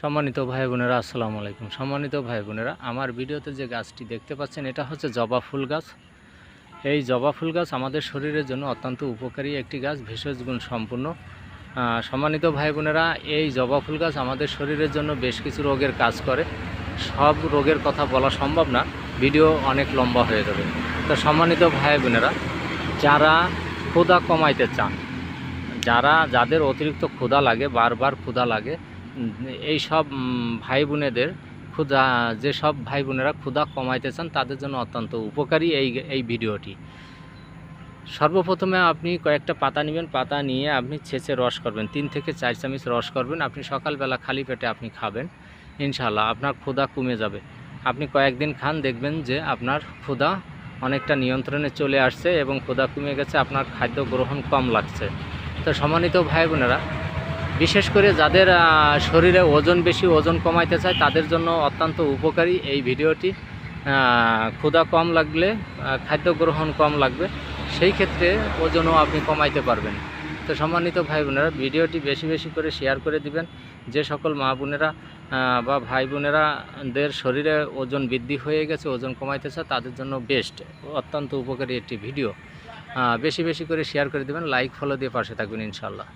সম্মানিত ভাই বোনেরা আসসালামু আলাইকুম। সম্মানিত ভাই বোনেরা আমার ভিডিওতে যে গাছটি দেখতে পাচ্ছেন, এটা হচ্ছে জবা ফুল গাছ। এই জবা ফুল গাছ আমাদের শরীরের জন্য অত্যন্ত উপকারী একটি গাছ, ভেষজ গুণ সম্পূর্ণ। সম্মানিত ভাই বোনেরা এই জবা ফুল গাছ আমাদের শরীরের জন্য বেশ কিছু রোগের কাজ করে। সব রোগের কথা বলা সম্ভব না, ভিডিও অনেক লম্বা হয়ে যাবে। তো সম্মানিত ভাই বোনেরা যারা ক্ষুধা কমাইতে চান, যারা, যাদের অতিরিক্ত ক্ষুধা লাগে, বারবার ক্ষুধা লাগে এই সব ভাই বোনেদের ক্ষুধা যেসব ভাই বোনেরা ক্ষুধা কমাইতে চান, তাদের জন্য অত্যন্ত উপকারী এই এই ভিডিওটি। সর্বপ্রথমে আপনি কয়েকটা পাতা নেবেন, পাতা নিয়ে আপনি ছেঁচে রস করবেন, তিন থেকে চার চামচ রস করবেন, আপনি সকালবেলা খালি পেটে আপনি খাবেন ইনশাল্লাহ আপনার ক্ষুধা কমে যাবে। আপনি কয়েকদিন খান, দেখবেন যে আপনার ক্ষুধা অনেকটা নিয়ন্ত্রণে চলে আসছে এবং ক্ষুধা কমে গেছে, আপনার খাদ্য গ্রহণ কম লাগছে। তো সম্মানিত ভাই বোনেরা বিশেষ করে যাদের শরীরে ওজন বেশি, ওজন কমাইতে চায়, তাদের জন্য অত্যন্ত উপকারী এই ভিডিওটি। ক্ষুধা কম লাগলে খাদ্য গ্রহণ কম লাগবে, সেই ক্ষেত্রে ওজনও আপনি কমাইতে পারবেন। তো সম্মানিত ভাই বোনেরা, ভিডিওটি বেশি বেশি করে শেয়ার করে দিবেন। যে সকল মা বোনেরা বা ভাই বোনেরাদের শরীরে ওজন বৃদ্ধি হয়ে গেছে, ওজন কমাইতে চায়, তাদের জন্য বেস্ট, অত্যন্ত উপকারী একটি ভিডিও। বেশি বেশি করে শেয়ার করে দেবেন, লাইক, ফলো দিয়ে পাশে থাকবেন ইনশাল্লাহ